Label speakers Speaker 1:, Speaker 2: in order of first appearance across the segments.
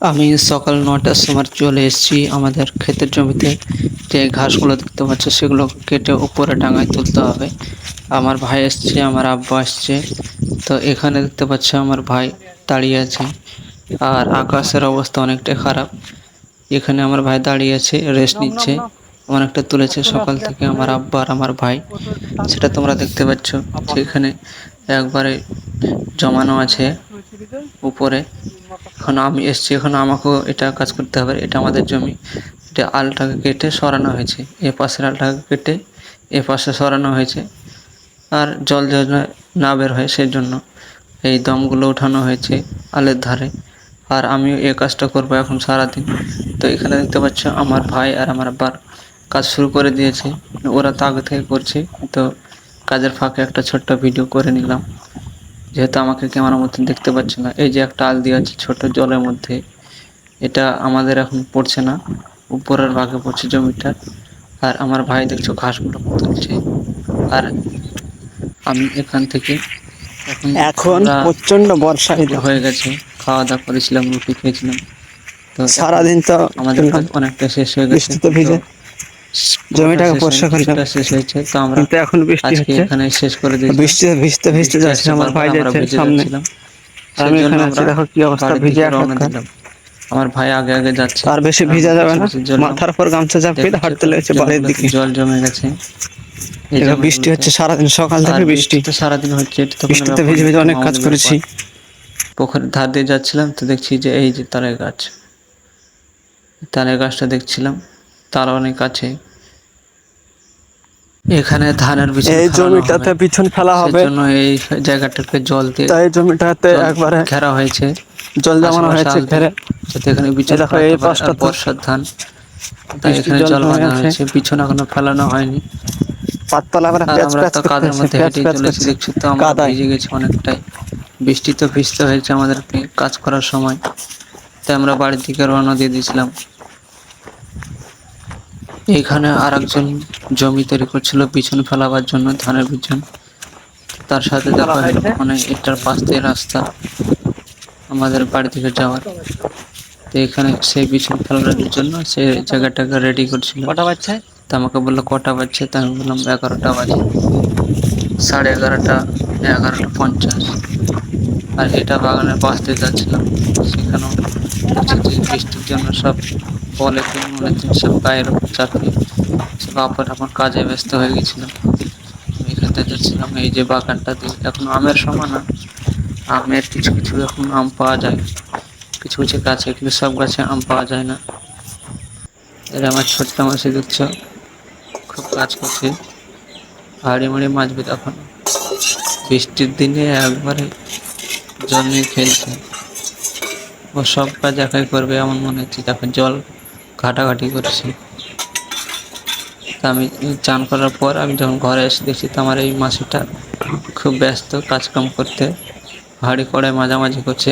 Speaker 1: আমি সকাল নটার সময় চলে এসেছি আমাদের ক্ষেতের জমিতে। যে ঘাসগুলো দেখতে পাচ্ছ সেগুলো কেটে উপরে ডাঙায় তুলতে হবে। আমার ভাই এসছে আমার আব্বা আসছে। তো এখানে দেখতে পাচ্ছ আমার ভাই দাঁড়িয়ে আছে। আর আকাশের অবস্থা অনেকটাই খারাপ। এখানে আমার ভাই দাঁড়িয়ে আছে রেস্ট নিচ্ছে। অনেকটা তুলেছে সকাল থেকে আমার আব্বা আর আমার ভাই। সেটা তোমরা দেখতে পাচ্ছ। যেখানে একবারে জমানো আছে উপরে। এখন আমি এসছি, এখন আমাকেও এটা কাজ করতে হবে, এটা আমাদের জমি। এটা আলটাকে কেটে সরানো হয়েছে, এ পাশের আলটাকে কেটে এ পাশে সরানো হয়েছে। আর জল যোজনা না বের হয় সেই জন্য এই দমগুলো উঠানো হয়েছে আলের ধারে। আর আমিও এই কাজটা করব এখন সারাদিন। তো এখানে দেখতে পাচ্ছ আমার ভাই আর আমার আব্বার কাজ শুরু করে দিয়েছে। ওরা তো আগে থেকে করছে, তো কাজের ফাঁকে একটা ছোট্ট ভিডিও করে নিলাম। যেহেতু আমাকে ক্যামেরার মধ্যে দেখতে পাচ্ছে না এই যে একটা আল দিয়ে আছে ছোট জলের মধ্যে এটা আমাদের এখন পড়ছে না উপরের ভাগে পড়ছে জমিটা আর আমার ভাই দেখছ ঘাসগুলো তুলছে আর আমি এখান থেকে
Speaker 2: এখন প্রচণ্ড বর্ষা
Speaker 1: হয়ে গেছে খাওয়া দাওয়া করেছিলাম রুটি খেয়েছিলাম। তো
Speaker 2: সারাদিন তো
Speaker 1: আমাদের অনেকটা শেষ হয়ে গেছে।
Speaker 2: জমিটাকে পরিষ্কার করলাম।
Speaker 1: শেষ হয়েছে তো আমরা
Speaker 2: কিন্তু এখন বৃষ্টি হচ্ছে।
Speaker 1: এখানে শেষ করে দিয়েছি।
Speaker 2: বৃষ্টিতে ভিজতে ভিজতে যাচ্ছে আমার ভাই যাচ্ছে সামনে। আমি এখানে আছি দেখো কি অবস্থা ভিজে একাকার।
Speaker 1: আমার ভাই আগে আগে যাচ্ছে।
Speaker 2: আর বেশি ভিজা যাবে না। মাথার উপর গামছা চাপিয়ে হাঁটতে লেগেছে বাড়ির দিকে।
Speaker 1: জল জমে গেছে।
Speaker 2: বৃষ্টি হচ্ছে সারাদিন সকাল থেকে বৃষ্টি
Speaker 1: তো সারাদিন হচ্ছে এটা তো
Speaker 2: বৃষ্টিতে ভিজে ভিজে অনেক কাজ করেছি।
Speaker 1: পুকুরের ধার দিয়ে যাচ্ছিলাম তো দেখছি যে এই যে তালের গাছ। তালের গাছটা দেখছিলাম তার অনেক আছে। এখানে ধানের বীজ
Speaker 2: এই জমিটাতে পিছন ফেলা হবে।
Speaker 1: জন্য এই জায়গাটাকে জল দিয়ে
Speaker 2: তাই জমিটাতে একবারে
Speaker 1: ঘেরা হয়েছে।
Speaker 2: জল জমানো হয়েছে ঘেরে।
Speaker 1: যাতে এখানে বিচন
Speaker 2: এই পাশটাতে
Speaker 1: বর্ষার ধান তাই এখানে
Speaker 2: জল
Speaker 1: বাঁধা হয়েছে। পিছন এখনও ফেলানো হয়নি। পাতলা
Speaker 2: প্যাচ
Speaker 1: আমরা
Speaker 2: প্যাচ
Speaker 1: তো কাদের মধ্যে হেঁটে
Speaker 2: প্যাচ
Speaker 1: চলেছি দেখছি তো আমরা ভিজে গেছি অনেকটাই। বৃষ্টি তো ভিজতে হয়েছে আমাদেরকে কাজ করার সময়। তাই আমরা বাড়ির দিকে রওনা দিয়ে দিয়েছিলাম। এখানে আর একজন জমি তৈরি করছিল পিছন ফেলাবার জন্য ধানের পিছন তার সাথে দেখা মানে এটার পাশ দিয়ে রাস্তা আমাদের বাড়ি থেকে যাওয়ার। তো এখানে সেই পিছন ফেলানোর জন্য সে জায়গাটাকে রেডি করছিল।
Speaker 2: কটা বাচ্চা
Speaker 1: তো আমাকে বলল কটা বাজছে? তা আমি বললাম এগারোটা বাজে। সাড়ে এগারোটা এগারোটা পঞ্চাশ। আর এটা বাগানের পাশ দিয়ে যাচ্ছিলাম। সেখানেও বৃষ্টির জন্য সব বলে মনে সব গায়ের উপর চাপিয়ে সব আপার আমার কাজে ব্যস্ত হয়ে গেছিল। আমি এখান যাচ্ছিলাম এই যে বাগানটা দিয়ে এখন আমের সময় না আমের কিছু কিছু এখন আম পাওয়া যায়। কিছু কিছু গাছে, কিন্তু সব গাছে আম পাওয়া যায় না। এর আমার ছোট্ট মাসি দেখছ খুব কাজ করছে। হাড়ি মাড়ি মাছবে তখন। বৃষ্টির দিনে একবারে জল নিয়ে খেলছে। ও সব কাজ একাই করবে এমন মনে হচ্ছে যখন জল ঘাটাঘাটি করছে। তা আমি চান করার পর আমি যখন ঘরে এসে দেখছি তো আমার এই মাসিটা খুব ব্যস্ত কাজকাম করতে হাড়ি কড়াই মাঝামাঝি করছে।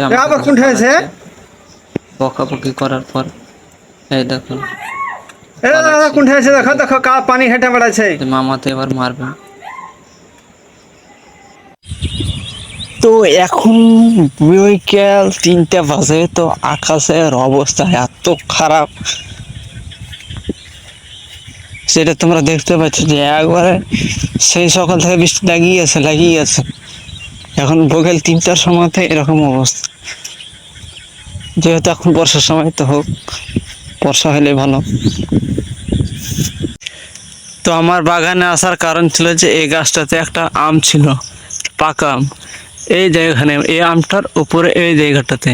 Speaker 1: বকাবকি করার পর। এই দেখুন
Speaker 2: এ দাদা কোনটা আছে দেখো দেখো কা পানি হেঁটে বেড়াচ্ছে।
Speaker 1: যে মামাতে এবার মারবে।
Speaker 2: তো এখন বিকেল তিনটে বাজে তো আকাশের অবস্থা এত খারাপ। সেটা তোমরা দেখতে পাচ্ছ যে একবারে সেই সকাল থেকে বৃষ্টি লাগিয়ে আছে লাগিয়ে আছে। এখন বিকেল তিনটার সময়তে এরকম অবস্থা। যেহেতু এখন বর্ষার সময়, তো হোক, বর্ষা হলে ভালো। তো আমার বাগানে আসার কারণ ছিল যে এই গাছটাতে একটা আম ছিল, পাকা আম। এই জায়গাখানে এই আমটার উপরে, এই জায়গাটাতে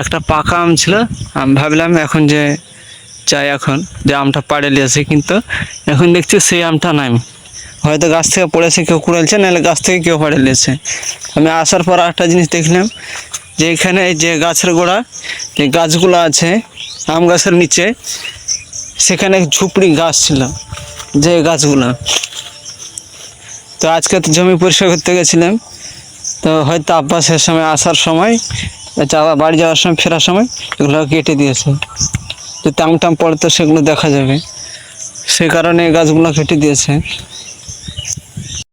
Speaker 2: একটা পাকা আম ছিল। আমি ভাবলাম এখন যে চাই এখন যে আমটা পাড়ে নিয়েছে কিন্তু এখন দেখছি সেই আমটা নাই। হয়তো গাছ থেকে পড়েছে, কেউ কুড়ালছে, নাহলে গাছ থেকে কেউ পাড়ে নিয়েছে। আমি আসার পর একটা জিনিস দেখলাম, যে এখানে যে গাছের গোড়া, যে গাছগুলো আছে, আম গাছের নিচে, সেখানে ঝুপড়ি গাছ ছিল, যে গাছগুলো। তো আজকে তো জমি পরিষ্কার করতে গেছিলাম, তো হয়তো আব্বা সে সময় আসার সময় বাড়ি যাওয়ার সময়, ফেরার সময়, এগুলো কেটে দিয়েছে। যে টাং টাং পড়ে তো সেগুলো দেখা যাবে। সেই কারণে এই গাছগুলো কেটে দিয়েছে।